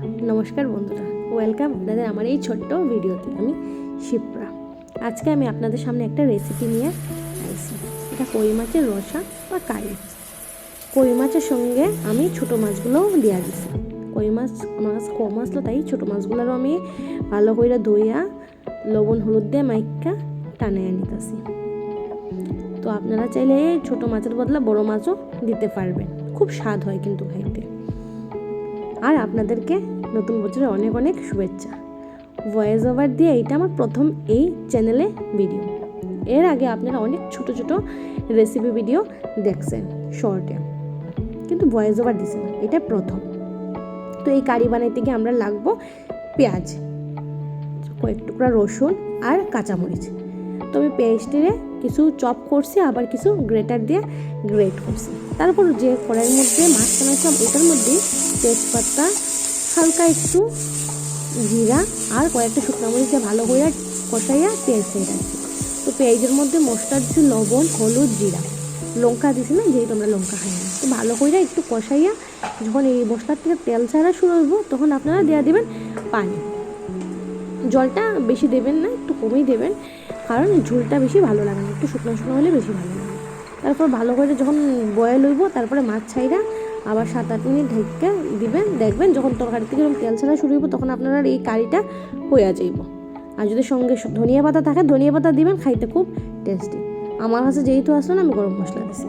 নমস্কার বন্ধুরা ওয়েলকাম আপনাদের আমার এই ছোট্ট ভিডিওতে আমি শিপ্রা। আজকে আমি আপনাদের সামনে একটা রেসিপি নিয়ে আইছি এটা কই মাছের রসা বা কারি কই মাছের সঙ্গে আমি ছোটো মাছগুলোও দেওয়া দিছি। কই মাছ মাছ কম আসলো তাই, ছোটো মাছগুলোরও আমি ভালো করে ধুইয়া, লবণ, হলুদ দিয়ে মাইকা টানে নিতেছি। তো আপনারা চাইলে ছোটো মাছের বদলে বড় মাছও দিতে পারবেন। খুব স্বাদ হয় কিন্তু খাইতে আর আপনাদেরকে নতুন বছরে অনেক অনেক শুভেচ্ছা। ভয়েস ওভার দিয়ে এইটা আমার প্রথম এই চ্যানেলে ভিডিও এর আগে আপনারা অনেক ছোট ছোট রেসিপি ভিডিও দেখছেন শর্টে কিন্তু ভয়েস ওভার দিছে না, এটা প্রথম। তো এই কারি বানাইতে গিয়ে আমরা লাগবো পেঁয়াজ, কয়েক টুকরা রসুন আর কাঁচামরিচ। তো আমি পেঁয়াজটিরে কিছু চপ করছি, আবার কিছু গ্রেটার দিয়ে গ্রেট করছি। তারপর যে কড়াইয়ের মধ্যে মাছ বানাইছিলাম, ওটার মধ্যে তেজপাতা, হালকা একটু জিরা আর কয়েকটা শুকনো মরিচ দিয়ে ভালো করে কষাইয়া পেঁয়াজ দিয়ে রাখছি তো পেঁয়াজের মধ্যে মশলা দিচ্ছি লবণ, হলুদ, জিরা। লঙ্কা দিছি না, যেহেতু আমরা লঙ্কা খাই না। তো ভালো করে একটু কষাইয়া যখন এই মশলার থেকে তেল ছাড়া শুরু হইব, তখন আপনারা দেওয়া দেবেন পানি। জলটা বেশি দেবেন না, একটু কমেই দেবেন, কারণ ঝোলটা বেশি ভালো লাগে না। একটু শুকনো শুকনো হলে বেশি ভালো লাগে। তারপর ভালো করে যখন বয়েল হইব, তারপরে মাছ ছাইরা আবার সাত আট মিনিট ঢেকে দিবেন, দেখবেন যখন তরকারি থেকে যখন তেল ছাড়া শুরু হইব, তখন আপনারা এই কারিটা হইয়া যাইব। আর যদি সঙ্গে ধনিয়া পাতা থাকে, ধনিয়া পাতা দিবেন, খাইতে খুব টেস্টি আমার কাছে যেহেতু আসলো না, আমি গরম মশলা দিছি।